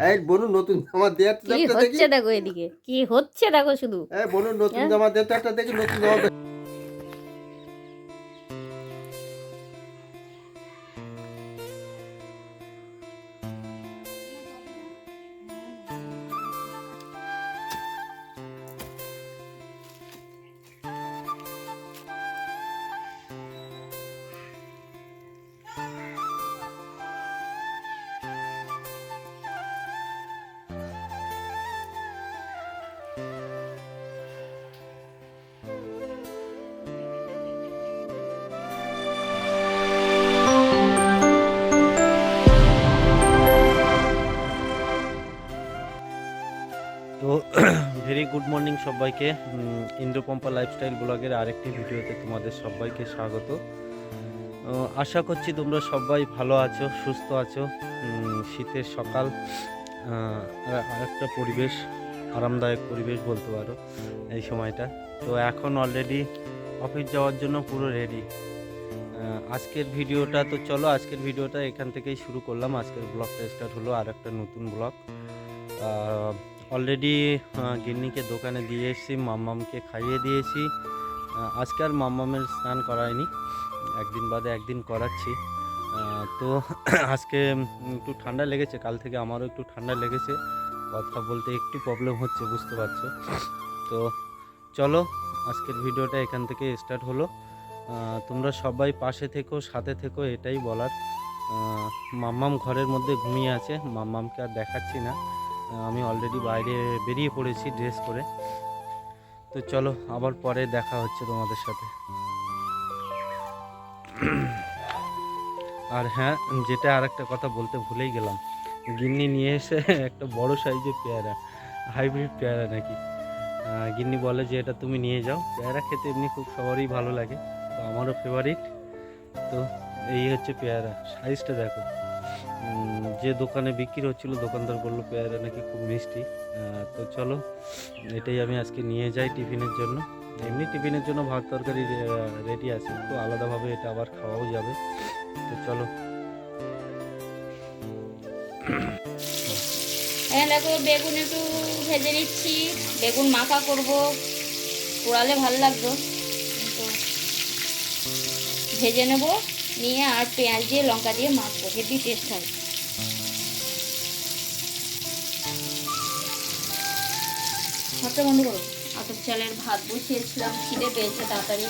এই বনু নতুন জামা দেওয়া একটা কি হচ্ছে দেখো এদিকে? কি হচ্ছে দেখো শুধু? এই বনু নতুন জমা জামা দে একটা দেখি নতুন জামা গুড মর্নিং সবাইকে। ইন্দ্রপম্পা লাইফস্টাইল ব্লগের আরেকটি ভিডিওতে তোমাদের সবাইকে স্বাগত। আশা করছি তোমরা সবাই ভালো আছো, সুস্থ আছো। শীতের সকাল আরেকটা পরিবেশ, আরামদায়ক পরিবেশ বলতে পারো এই সময়টা। তো এখন অলরেডি অফিস যাওয়ার জন্য পুরো রেডি আজকের ভিডিওটা তো চলো, আজকের ভিডিওটা এখান থেকেই শুরু করলাম। আজকের ব্লগটা স্টার্ট হলো আর একটা নতুন ব্লগ। অলরেডি গিন্নিকে দোকানে দিয়ে এসেছি, মাম্মামকে খাইয়ে দিয়েছি। আজকে আর মাম্মামের স্নান করায়নি। একদিন বাদে একদিন করাচ্ছি। তো আজকে একটু ঠান্ডা লেগেছে। কাল থেকে আমারও একটু ঠান্ডা লেগেছে। কথা বলতে একটু প্রবলেম হচ্ছে, বুঝতে পারছ? তো চলো, আজকের ভিডিওটা এখান থেকে স্টার্ট হলো। তোমরা সবাই পাশে থেকো, সাথে থেকো, এটাই বলার। মাম্মাম ঘরের মধ্যে ঘুমিয়ে আছে। মাম্মামকে আর দেখাচ্ছি না। আমি অলরেডি বাইরে বেরিয়ে পড়েছি ড্রেস করে তো চলো, আবার পরে দেখা হচ্ছে তোমাদের সাথে। আর হ্যাঁ যেটা আর একটা কথা বলতে ভুলেই গেলাম। গিন্নি নিয়ে এসে একটা বড় সাইজের পেয়ারা হাইব্রিড পেয়ারা নাকি। গিন্নি বলে যে, এটা তুমি নিয়ে যাও। পেয়ারা খেতে এমনি খুব সবারই ভালো লাগে, তো আমারও ফেভারিট তো এই হচ্ছে পেয়ারা সাইজটা দেখো। যে দোকানে বিক্রি হচ্ছিল, দোকানদার বলল পেয়ারা নাকি খুব মিষ্টি। তো চলো, এটাই আমি আজকে নিয়ে যাই টিফিনের জন্য। এমনি টিফিনের জন্য ভাত তরকারি রেডি আছে তো আলাদাভাবে এটা আবার খাওয়াও যাবে। তো চলো। হ্যাঁ দেখো, বেগুন একটু ভেজে নিচ্ছি, বেগুন মাখা করব। পোড়ালে ভালো লাগতো। তো ভেজে নেব, নিয়ে আর পেঁয়াজ দিয়ে, লঙ্কা দিয়ে মাখবো, হেভি টেস্ট হয়। ভাতটা বন্ধ করো। আতপ চালের ভাত বসিয়েছিলাম খিদে পেয়েছে তাড়াতাড়ি।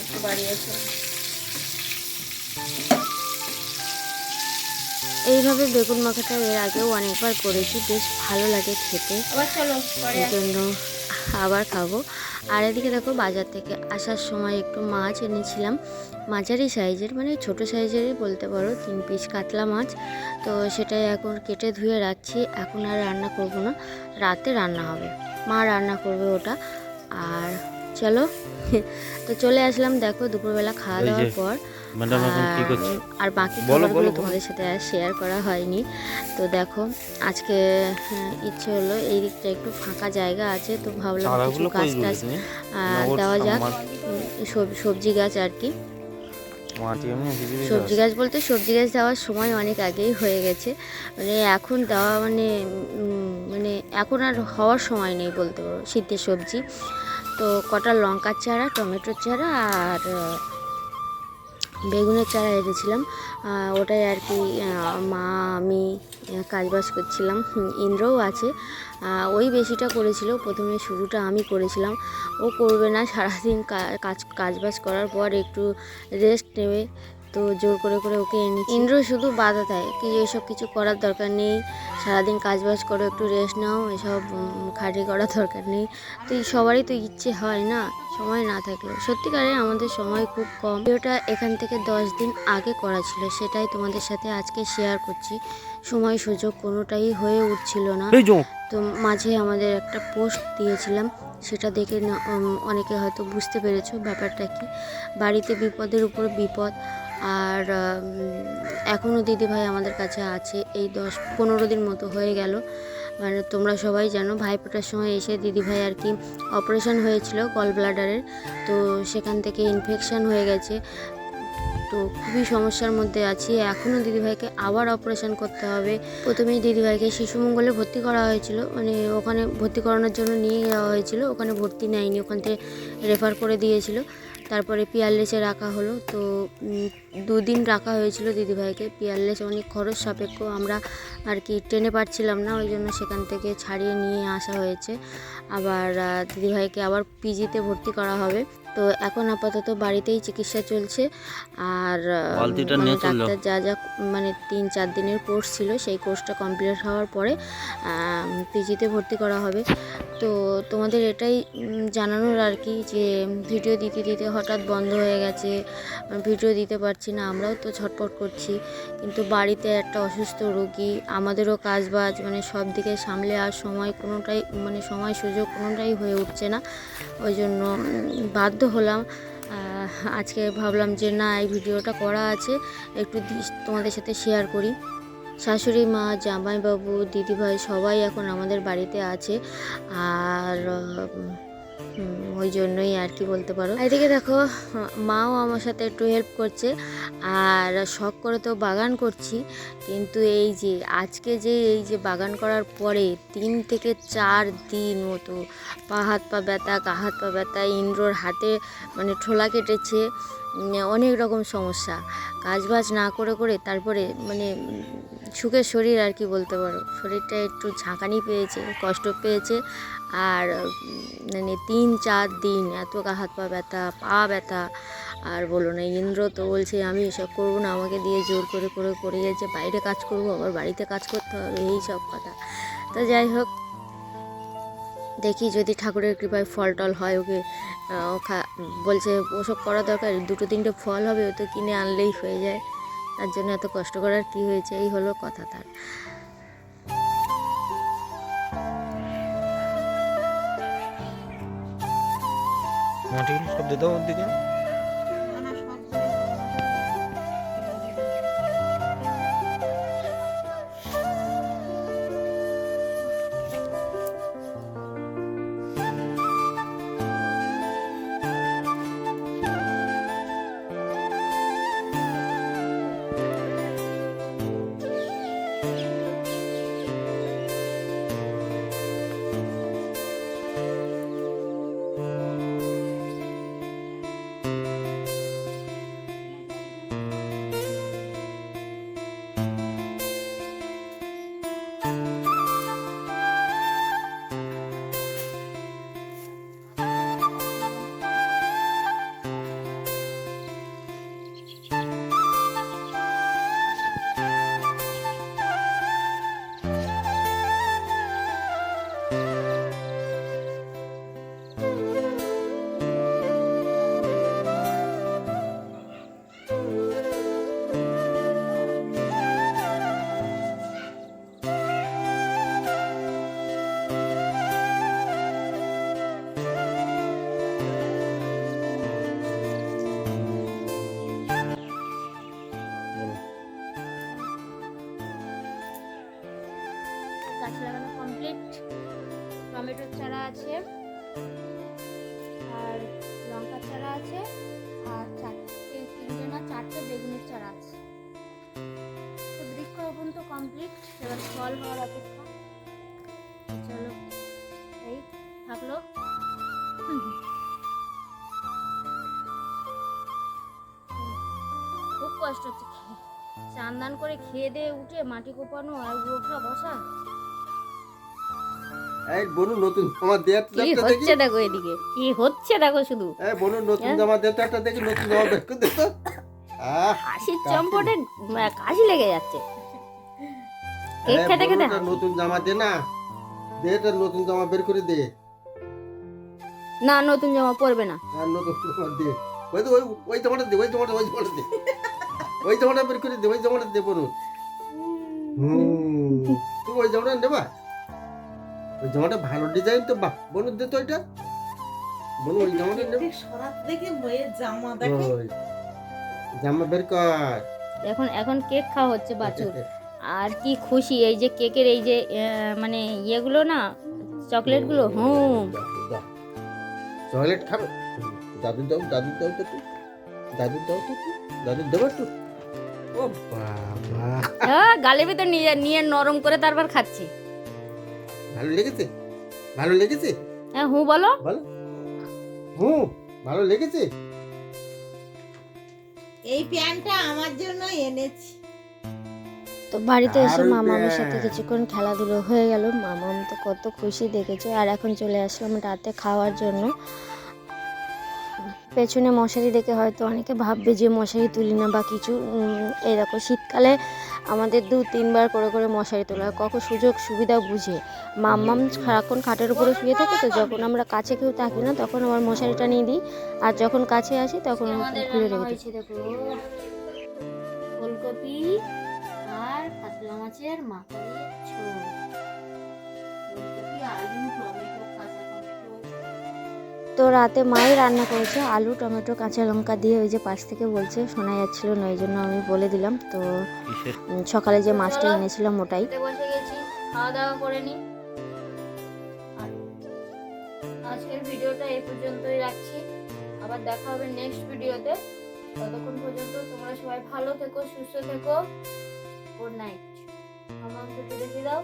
একটু বাড়ি এসে। এইভাবে বেগুন মাখাটা এর আগেও অনেকবার করেছি বেশ ভালো লাগে খেতে। আবার চলো এই জন্য আবার খাব। আর এদিকে দেখো বাজার থেকে আসার সময় একটু মাছ এনেছিলাম। মাঝারি সাইজের মানে ছোট সাইজেরই বলতে পারো তিন পিস কাতলা মাছ। তো সেটাই এখন কেটে ধুয়ে রাখছি। এখন আর রান্না করব না রাতে রান্না হবে। মা রান্না করবে ওটা। আর চলো তো চলে আসলাম দেখো দুপুরবেলা খাওয়া দাওয়ার পর। আর- আর বাকি খাবারগুলো। তোমাদের সাথে আর শেয়ার করা হয়নি। তো দেখো আজকে হ্যাঁ, ইচ্ছে হলো এই দিকটা একটু ফাঁকা জায়গা আছে তো ভাবলাম কিছু গাছ টাছ দেওয়া যাক। সব- সবজি গাছ আর কি। সবজি গাছ বলতে সবজি গাছ দেওয়ার সময় অনেক আগেই হয়ে গেছে। মানে এখন দেওয়া মানে মানে এখন আর হওয়ার সময় নেই বলতে পারো শীতের সবজি। তো কটা লঙ্কার চারা টমেটোর চারা আর বেগুনের চারা এনেছিলাম। ওটাই আর কি মা, আমি কাজবাজ করছিলাম। ইন্দ্রও আছে। ওই বেশিটা করেছিল। প্রথমে শুরুটা আমি করেছিলাম। ও করবে না, সারাদিন কাজ, কাজবাজ করার পর একটু রেস্ট নেবে। তো জোর করে করে ওকে এনে ইন্দ্র শুধু বাধা দেয় কি এসব কিছু করার দরকার নেই সারাদিন কাজবাজ করো একটু রেস্ট নাও এসব খাটি করার দরকার নেই। তো এই সবারই তো ইচ্ছে হয় না সময় না থাকলেও। সত্যিকারে আমাদের সময় খুব কম। ভিডিওটা এখান থেকে দশ দিন আগে করা ছিল সেটাই তোমাদের সাথে আজকে শেয়ার করছি। সময় সুযোগ কোনোটাই হয়ে উঠছিল না। তো মাঝে আমাদের একটা পোস্ট দিয়েছিলাম সেটা দেখে না- অনেকে হয়তো বুঝতে পেরেছ ব্যাপারটা কি। বাড়িতে বিপদের উপর বিপদ আর এখনও দিদিভাই আমাদের কাছে আছে। এই দশ পনেরো দিন মতো হয়ে গেল। মানে তোমরা সবাই জানো, ভাইফোঁটার সময় এসে দিদিভাই আর কি অপারেশন হয়েছিল কল ব্লাডারের তো সেখান থেকে ইনফেকশান হয়ে গেছে। তো খুবই সমস্যার মধ্যে আছি। এখনও দিদিভাইকে আবার অপারেশন করতে হবে। প্রথমেই দিদিভাইকে শিশু মঙ্গলে ভর্তি করা হয়েছিল। মানে ওখানে ভর্তি করানোর জন্য নিয়ে যাওয়া হয়েছিল। ওখানে ভর্তি নেয়নি। ওখান থেকে রেফার করে দিয়েছিল। তারপরে পিয়ারলেসে রাখা হলো। তো দুদিন রাখা হয়েছিল দিদিভাইকে। পিয়ারলেস অনেক খরচ সাপেক্ষ। আমরা আর কি ট্রেনে পারছিলাম না ওই জন্য সেখান থেকে ছাড়িয়ে নিয়ে আসা হয়েছে। আবার দিদিভাইকে আবার পিজিতে ভর্তি করা হবে। তো এখন আপাতত বাড়িতেই চিকিৎসা চলছে। আর মানে। ডাক্তার যা যা মানে তিন চার দিনের কোর্স ছিল সেই কোর্সটা কমপ্লিট হওয়ার পরে পিজিতে ভর্তি করা হবে। তো তোমাদের এটাই জানানোর আর কি যে ভিডিও দিতে দিতে হঠাৎ বন্ধ হয়ে গেছে ভিডিও দিতে পারছি না আমরাও তো ছটপট করছি। কিন্তু বাড়িতে একটা অসুস্থ রোগী আমাদেরও কাজবাজ মানে সব দিকে সামলে আর সময় কোনোটাই মানে সময় সুযোগ কোনোটাই হয়ে উঠছে না। ওই জন্য বাধ্য হলাম। আজকে ভাবলাম যে না, এই ভিডিওটা করা আছে। একটু তোমাদের সাথে শেয়ার করি। শাশুড়ি মা, জামাইবাবু, দিদিভাই সবাই এখন আমাদের বাড়িতে আছে। আর ওই জন্যই আর কি বলতে পারো। এদিকে দেখো, মাও আমার সাথে একটু হেল্প করছে, আর শখ করে তো বাগান করছি, কিন্তু এই যে আজকে যে এই যে বাগান করার পরে তিন থেকে চার দিন মতো পা হাত পা ব্যথা, গা হাত পা ব্যথা, ইন্দ্রর হাতে মানে ঠোলা কেটেছে অনেক রকম সমস্যা। কাজ বাজ না করে করে তারপরে মানে সুখের শরীর আর কি বলতে পারো। শরীরটা একটু ঝাঁকানি পেয়েছে, কষ্ট পেয়েছে। আর মানে তিন চার দিন এত গা হাত পা ব্যথা পা ব্যথা। আর বলো না, ইন্দ্র তো বলছে, আমি এসব করব না, আমাকে দিয়ে জোর করে করে করে যাচ্ছে বাইরে কাজ করব, আবার বাড়িতে কাজ করতে হবে, এই সব কথা। তো যাই হোক, দেখি যদি ঠাকুরের কৃপায় ফল টল হয় ওকে বলছে, ওসব করা দরকার, দুটো তিনটে ফল হবে, ও তো কিনে আনলেই হয়ে যায়। তার জন্য এত কষ্ট করার কি হয়েছে, এই হলো কথা তার। দিয়ে দাও ওর দিকে টমেটোর চারা আছে, আর লঙ্কার চারা আছে, আর চারটে, তিনটে না, চারটে বেগুনের চারা আছে। তো বৃক্ষরোপণ তো কমপ্লিট এবার ফল হওয়ার অপেক্ষা। চলো, এই থাকল। খুব কষ্ট হচ্ছে। চান দান করে খেয়ে দিয়ে উঠে মাটি কোপানো আর ওঠা বসা। এই বনু নতুন জামা দেয়ার কি একটা দেখি। হচ্ছে দেখো এদিকে? কি হচ্ছে দেখো শুধু? এই বনু নতুন হ্যাঁ? একটা দেখি নতুন জামা বের করে হাসির চম্পটে কাশি লেগে যাচ্ছে। কেক খেতে খেতে নতুন জামা দে না। দে নতুন জামা বের করে দে। না নতুন জামা পরবে না। আর নতুন জামা দে। ওই তো ওই ওই জামাটা দে ওই জামাটা ওই জামাটা দে। ওই জামাটা বের করে দে ওই জামাটা দে বনু। হুম তুমি ওই জামাটা নেবা ওই জামাটা ভালো ডিজাইন তো বাহ বনু দে তো ওইটা বনু ওই জামাটা সরাত দেখে বইয়ে জামা দেখে। জামা বের কর। এখন এখন কেক খাওয়া হচ্ছে বাছুর। আর কি খুশি এই যে কেকের এই যে মানে ইয়েগুলো না চকলেটগুলো হুম চকলেট খাবে? দাদু দাও দাদু দাও তো দাদু দাও তো দাদু দেবো একটু। ও বাবা। হ্যাঁ গালের ভিতর নিয়ে নিয়ে নরম করে তারপর খাচ্ছি। ভালো লেগেছে? ভালো লেগেছে? হ্যাঁ হু বলো। বলো। হুম ভালো লেগেছে? এই প্যান্টটা আমার জন্য এনেছি। তো বাড়িতে এসে মামামের সাথে কিছুক্ষণ খেলাধুলো হয়ে গেল। মামাম তো কত খুশি দেখেছ। আর এখন চলে আসলাম রাতে খাওয়ার জন্য। পেছনে মশারি দেখে হয়তো অনেকে ভাববে যে মশারি তুলি না বা কিছু। এরকম শীতকালে আমাদের দু তিনবার করে করে মশারি তোলা হয়। কখন সুযোগ সুবিধা বুঝে। মাম্মাম সারাক্ষণ খাটের উপরে শুয়ে থাকে তো যখন আমরা কাছে কেউ থাকি না তখন আমার মশারিটা নিয়ে দিই। আর যখন কাছে আসি তখন খুলে রেখে দিই। দেখো। ফুলকপি আর কাতলা মাছের মাথা ফুলকপি আলু টমেটো। তো রাতে মাই রান্না করেছে আলু টমেটো কাঁচা লঙ্কা দিয়ে ওই যে পাশ থেকে বলছে শোনা যাচ্ছিল না ওই জন্য আমি বলে দিলাম। তো সকালে যে মাছটা এনেছিলাম ওটাই বসে গেছি খাওয়া দাওয়া করে নি। আজকের ভিডিওটা এই পর্যন্তই রাখছি। আবার দেখা হবে নেক্সট ভিডিওতে। ততক্ষণ পর্যন্ত তোমরা সবাই ভালো থেকো সুস্থ থেকো। গুড নাইট আমার দেখে দাও।